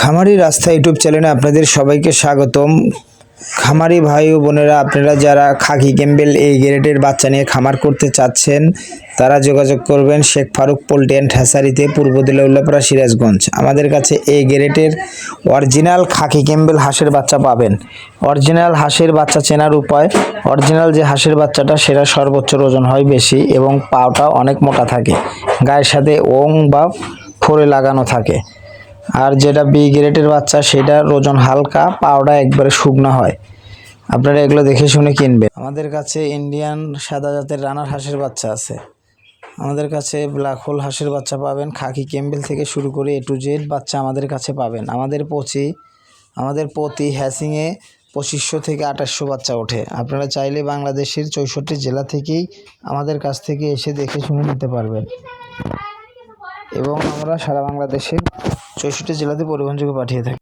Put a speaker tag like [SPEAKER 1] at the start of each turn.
[SPEAKER 1] খামারি রাস্তা ইউটিউব চ্যানেলে আপনাদের সবাইকে স্বাগতম। খামারি ভাই ও বোনেরা, আপনারা যারা খাকি ক্যাম্বেল এই গ্রেডের বাচ্চা নিয়ে খামার করতে চাচ্ছেন, তারা যোগাযোগ করবেন শেখ ফারুক পোল্ট্রি অ্যান্ড হ্যাসারিতে, পূর্ব দিলে উল্লাপাড়া সিরাজগঞ্জ। আমাদের কাছে এই গ্রেডের অরিজিনাল খাকি ক্যাম্বেল হাঁসের বাচ্চা পাবেন। অরিজিনাল হাঁসের বাচ্চা চেনার উপায়, অরিজিনাল যে হাঁসের বাচ্চাটা, সেটা সর্বোচ্চ ওজন হয় বেশি এবং পাওটা অনেক মোটা থাকে। গায়ের সাথে ওং বা ফোরে লাগানো থাকে। আর যেটা বি গ্রেডের বাচ্চা, সেটার ওজন হালকা পাউডার একবারে শুকনো হয়। আপনারা এগুলো দেখে শুনে কিনবেন। আমাদের কাছে ইন্ডিয়ান সাদা জাতের রানার হাঁসের বাচ্চা আছে। আমাদের কাছে ব্ল্যাক হোল হাঁসের বাচ্চা পাবেন। খাকি ক্যাম্বেল থেকে শুরু করে এ টু জেড বাচ্চা আমাদের কাছে পাবেন। আমাদের পচি, আমাদের প্রতি হ্যাসিংয়ে পঁচিশশো থেকে আঠাশশো বাচ্চা ওঠে। আপনারা চাইলে বাংলাদেশের চৌষট্টি জেলা থেকেই আমাদের কাছ থেকে এসে দেখে শুনে নিতে পারবেন। এবং আমরা সারা বাংলাদেশে চৌষট্টি জেলাতে পরিবহনযোগে পাঠিয়ে থাকি।